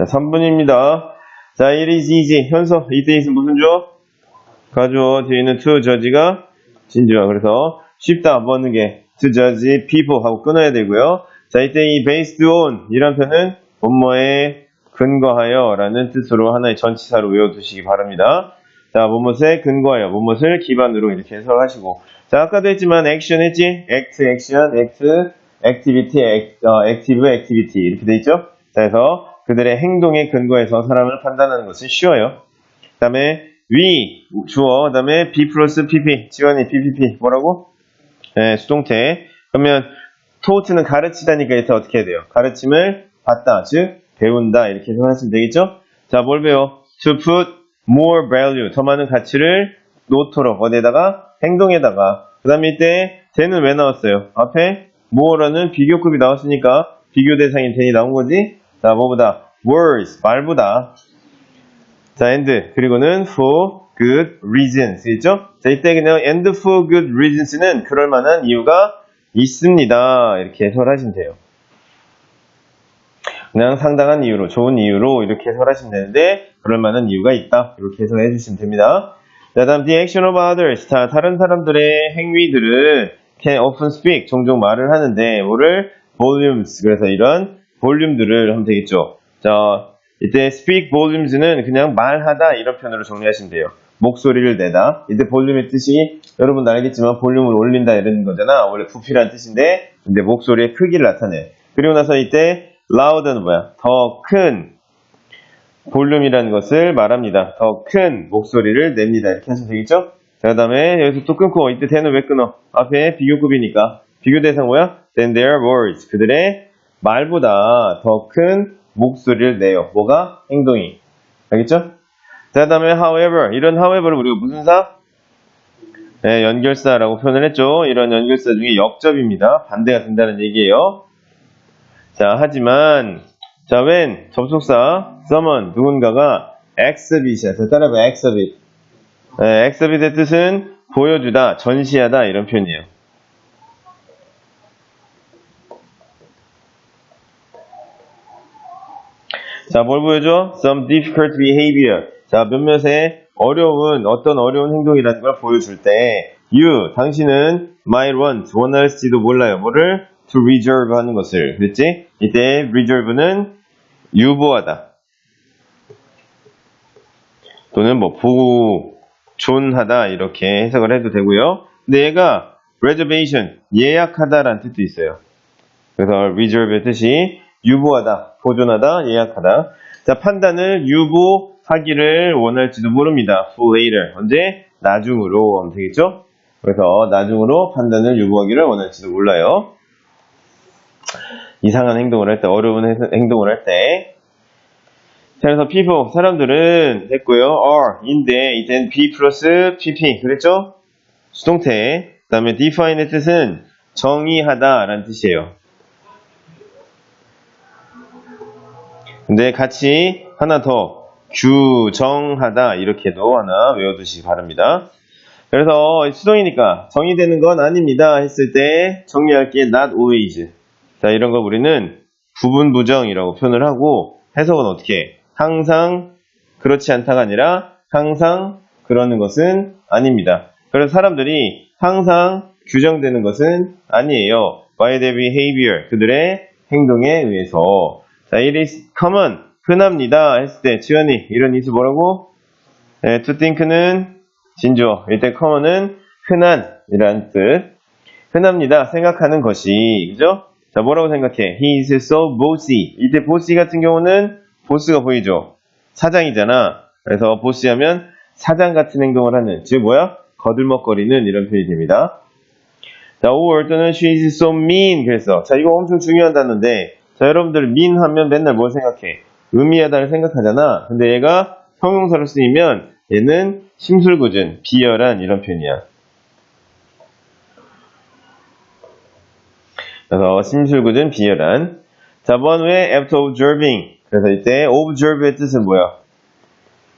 자, 3분입니다. 자, it is easy. 현서, 이때 있으면 무슨 주어? 가주어, 뒤에 있는 to judge가 진주어. 그래서 쉽다, 버는 게 to judge people 하고 끊어야 되고요. 자, 이때 이 based on 이란 표는 뭐뭐에 근거하여 라는 뜻으로 하나의 전치사로 외워두시기 바랍니다. 자, 뭐뭇에 근거하여, 뭐뭇을 기반으로 이렇게 해석하시고. 자, 아까도 했지만 액션 했지? act, action, act, activity, act, 어, active, activity 이렇게 돼 있죠? 자, 그래서 그들의 행동에 근거해서 사람을 판단하는 것은 쉬워요. 그 다음에 we, 주어, 그 다음에 be 플러스 pp, 지원이 ppp, 뭐라고? 네, 수동태. 그러면 taught 는 가르치다니까 이때 어떻게 해야 돼요? 가르침을 받다, 즉 배운다 이렇게 해석하시면 되겠죠? 자, 뭘 배워? to put more value, 더 많은 가치를 놓도록 어디에다가 행동에다가 그 다음에 이때 대는 왜 나왔어요? 앞에 more라는 비교급이 나왔으니까 비교 대상인 대이 나온 거지? 자, 뭐보다? Words, 말보다 자, and 그리고는 for good reasons 있죠? 자, 이때 그냥 and for good reasons는 그럴 만한 이유가 있습니다. 이렇게 해설하시면 돼요. 그냥 상당한 이유로, 좋은 이유로 이렇게 해설하시면 되는데 그럴 만한 이유가 있다. 이렇게 해석해 주시면 됩니다. 자, 다음 the action of others. 자, 다른 사람들의 행위들을 can often speak, 종종 말을 하는데 뭐를 volumes. 그래서 이런 볼륨들을 하면 되겠죠. 자, 이때 speak volumes는 그냥 말하다 이런 표현으로 정리하시면 돼요. 목소리를 내다. 이때 볼륨의 뜻이 여러분 알겠지만 볼륨을 올린다 이런 거잖아. 원래 부피란 뜻인데 근데 목소리의 크기를 나타내. 그리고 나서 이때 loud는 뭐야? 더 큰 볼륨이라는 것을 말합니다. 더 큰 목소리를 냅니다. 이렇게 하시면 되겠죠? 자, 그 다음에 여기서 또 끊고 이때 대는 왜 끊어? 앞에 비교급이니까. 비교 대상 뭐야? Then their words. 그들의 말보다 더 큰 목소리를 내요. 뭐가? 행동이. 알겠죠? 자, 그 다음에 however. 이런 however를 우리가 무슨 사? 네, 연결사라고 표현을 했죠. 이런 연결사 중에 역접입니다. 반대가 된다는 얘기예요. 자, 하지만, 자, when, 접속사, someone, 누군가가 exhibit이야. 자, 따라해봐, exhibit. 네, exhibit의 뜻은 보여주다, 전시하다, 이런 표현이에요. 자, 뭘 보여줘? Some difficult behavior. 자, 몇몇의 어려운, 어떤 어려운 행동이라는 걸 보여줄 때, you, 당신은 might want, 원할지도 몰라요. 뭐를? to reserve 하는 것을. 그랬지? 이때 reserve는 유보하다. 또는 뭐, 보존하다. 이렇게 해석을 해도 되고요. 근데 얘가 reservation, 예약하다라는 뜻도 있어요. 그래서 reserve의 뜻이 유보하다, 보존하다, 예약하다. 자, 판단을 유보하기를 원할지도 모릅니다. for later. 언제? 나중으로 하면 되겠죠? 그래서 나중으로 판단을 유보하기를 원할지도 몰라요. 이상한 행동을 할 때, 어려운 해- 행동을 할 때. 자, 그래서 people, 사람들은 됐고요. are, 인데, 이젠 be 플러스 pp. 그랬죠? 수동태. 그 다음에 define의 뜻은 정의하다 라는 뜻이에요. 근데 같이 하나 더 규정하다 이렇게도 하나 외워두시기 바랍니다. 그래서 수동이니까 정의되는 건 아닙니다 했을 때 정리할 게 not always. 자 이런 거 우리는 부분 부정이라고 표현을 하고 해석은 어떻게? 해? 항상 그렇지 않다가 아니라 항상 그러는 것은 아닙니다. 그래서 사람들이 항상 규정되는 것은 아니에요. by their behavior 그들의 행동에 의해서 자, it is common, 흔합니다 했을 때 지연이 이런 이수 뭐라고? 네, to think는 진주어, 이때 common은 흔한 이란 뜻. 흔합니다, 생각하는 것이, 그죠? 자, 뭐라고 생각해? He is so bossy. 이때 bossy 같은 경우는 보스가 보이죠? 사장이잖아. 그래서 보스 하면 사장 같은 행동을 하는, 즉 뭐야? 거들먹거리는 이런 표현이 됩니다. 자, or 또는 she is so mean. 그래서, 자, 이거 엄청 중요한 단어인데, 자, 여러분들 mean 하면 맨날 뭘 생각해? 의미하다를 생각하잖아. 근데 얘가 형용사로 쓰이면 얘는 심술궂은, 비열한 이런 표현이야. 그래서 심술궂은, 비열한. 자, 번 후에 after observing. 그래서 이때 observe의 뜻은 뭐야?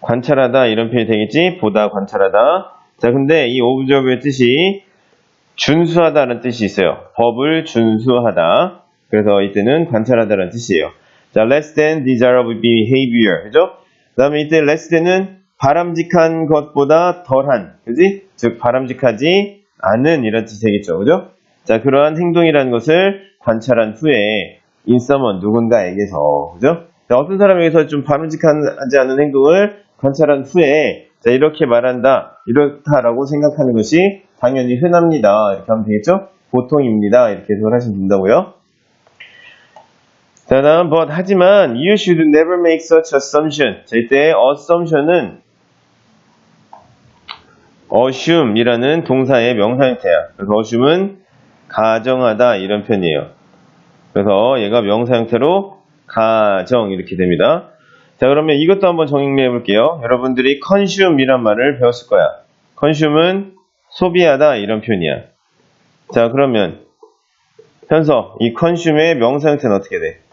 관찰하다 이런 표현이 되겠지? 보다, 관찰하다. 자, 근데 이 observe의 뜻이 준수하다는 뜻이 있어요. 법을 준수하다. 그래서 이때는 관찰하다라는 뜻이에요. 자, less than desirable behavior. 그죠? 그 다음에 이때 less than은 바람직한 것보다 덜한. 그지? 즉, 바람직하지 않은 이런 뜻이 되겠죠. 그죠? 자, 그러한 행동이라는 것을 관찰한 후에 someone, 누군가에게서. 그죠? 자, 어떤 사람에게서 좀 바람직하지 않은 행동을 관찰한 후에 자, 이렇게 말한다. 이렇다라고 생각하는 것이 당연히 흔합니다. 이렇게 하면 되겠죠? 보통입니다. 이렇게 해석을 하시면 된다고요. 자, 다음 but 하지만 you should never make such assumption. 자, 이때 assumption은 assume이라는 동사의 명사 형태야. 그래서 assume은 가정하다 이런 편이에요. 그래서 얘가 명사 형태로 가정 이렇게 됩니다. 자, 그러면 이것도 한번 정리해 볼게요. 여러분들이 consume이란 말을 배웠을 거야. consume은 소비하다 이런 표현이야. 자, 그러면 현서 이 consume의 명사 형태는 어떻게 돼?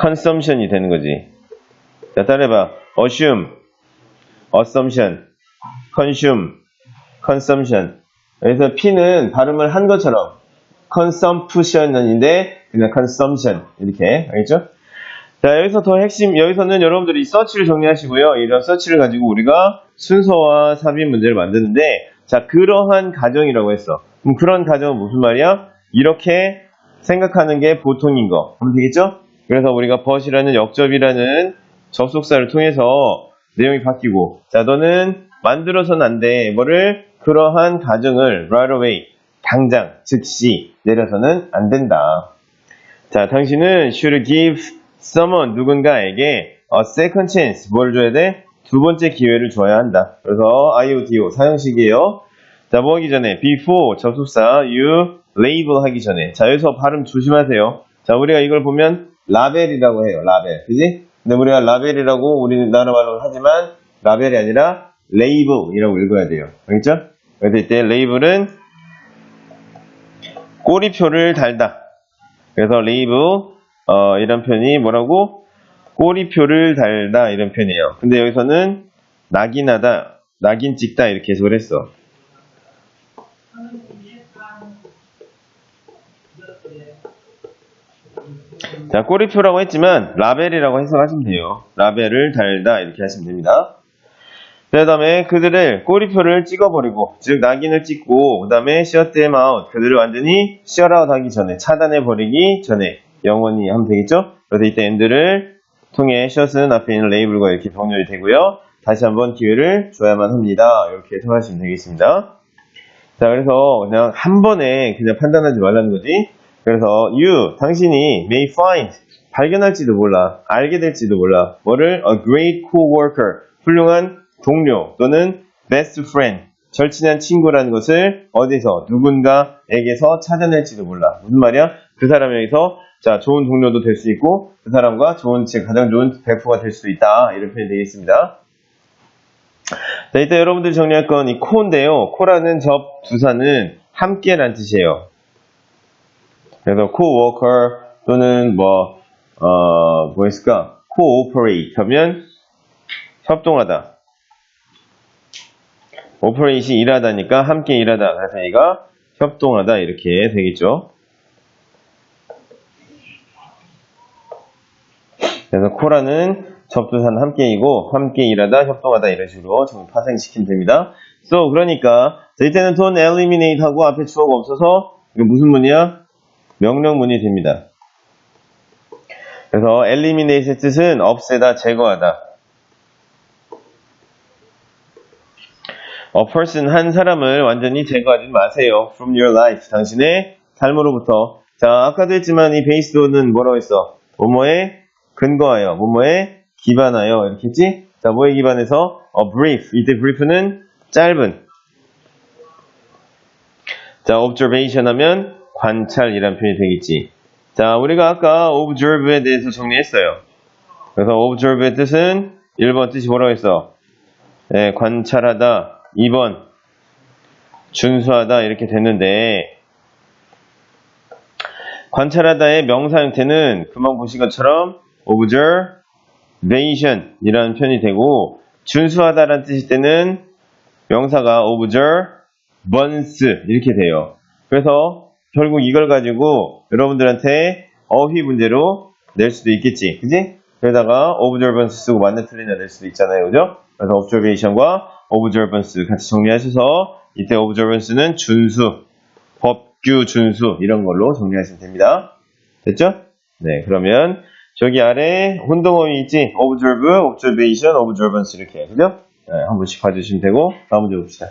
Consumption이 되는 거지. 자, 따라해봐. assume, assumption, consume, consumption. 그래서 P는 발음을 한 것처럼 consumption인데 그냥 consumption 이렇게 알겠죠? 자 여기서 더 핵심 여기서는 여러분들이 서치를 정리하시고요. 이런 서치를 가지고 우리가 순서와 삽입 문제를 만드는데 자 그러한 가정이라고 했어. 그럼 그런 가정은 무슨 말이야? 이렇게 생각하는 게 보통인 거. 그럼 되겠죠? 그래서 우리가 but이라는 역접이라는 접속사를 통해서 내용이 바뀌고 자 너는 만들어서는 안 돼. 뭐를 그러한 가정을 right away 당장 즉시 내려서는 안 된다. 자, 당신은 should give someone 누군가에게 a second chance 뭘 줘야 돼? 두 번째 기회를 줘야 한다. 그래서 IODO 사형식이에요. 자, 뭐 하기 전에 before 접속사 you label 하기 전에 자, 여기서 발음 조심하세요. 자, 우리가 이걸 보면 라벨이라고 해요. 라벨. 그지? 근데 우리가 라벨이라고 우리나라 말로 하지만 라벨이 아니라 레이블이라고 읽어야 돼요. 알겠죠? 그래서 이때 레이블은 꼬리표를 달다. 그래서 레이블 어, 이런 편이 뭐라고? 꼬리표를 달다 이런 편이에요. 근데 여기서는 낙인하다, 낙인 찍다 이렇게 해석을 했어. 자, 꼬리표라고 했지만 라벨이라고 해석하시면 돼요. 라벨을 달다 이렇게 하시면 됩니다. 그 다음에 그들을 꼬리표를 찍어버리고 즉 낙인을 찍고 그 다음에 shut them 그들을 완전히 shut out 하기 전에 차단해버리기 전에 영원히 하면 되겠죠? 그래서 이때 end를 통해 shut은 앞에 있는 레이블과 이렇게 병렬이 되고요. 다시 한번 기회를 줘야만 합니다. 이렇게 해석하시면 되겠습니다. 자 그래서 그냥 한 번에 그냥 판단하지 말라는 거지. 그래서 you 당신이 may find 발견할지도 몰라 알게 될지도 몰라 뭐를? A great co-worker 훌륭한 동료 또는 best friend 절친한 친구라는 것을 어디서 누군가에게서 찾아낼지도 몰라. 무슨 말이야? 그 사람에게서 자 좋은 동료도 될 수 있고 그 사람과 좋은 즉 가장 좋은 베프가 될 수도 있다. 이런 표현이 되겠습니다. 자 이때 여러분들이 정리할 건 이 코인데요. 코라는 접 두사는 함께란 뜻이에요 그래서 co-worker 또는 뭐, 어, 뭐 있을까? cooperate 하면 협동하다. operate이 일하다니까 함께 일하다. 그래서 얘가 협동하다 이렇게 되겠죠. 그래서 코라는 접두사는 함께이고 함께 일하다, 협동하다 이런 식으로 좀 파생시키면 됩니다. So 그러니까 자, 이때는 don't eliminate 하고 앞에 주어가 없어서 이거 무슨 문이야? 명령문이 됩니다. 그래서 eliminate의 뜻은 없애다, 제거하다. A person, 한 사람을 완전히 제거하지 마세요. From your life, 당신의 삶으로부터. 자, 아까도 했지만 이 베이스도는 뭐라고 했어? 뭐뭐에 근거하여, 뭐뭐에 기반하여, 이렇게 했지? 자, 뭐에 기반해서? A brief. 이때 brief는 짧은. 자, observation 하면 관찰이란 표현이 되겠지. 자, 우리가 아까 observe에 대해서 정리했어요. 그래서 observe의 뜻은 1번 뜻이 뭐라고 했어? 네, 관찰하다. 2번 준수하다 이렇게 됐는데 관찰하다의 명사 형태는 금방 보신 것처럼 observation 이라는 표현이 되고 준수하다라는 뜻일 때는 명사가 observance 이렇게 돼요. 그래서 결국 이걸 가지고 여러분들한테 어휘 문제로 낼 수도 있겠지. 그지? 그러다가 observance 쓰고 맞는 틀리냐 낼 수도 있잖아요. 그죠? 그래서 observation과 observance 같이 정리하셔서 이때 observance는 준수, 법규 준수 이런 걸로 정리하시면 됩니다. 됐죠? 네, 그러면 저기 아래 혼동어휘 있지? observe, observation, observance 이렇게 그죠? 네, 한 번씩 봐주시면 되고 다음 문제 봅시다.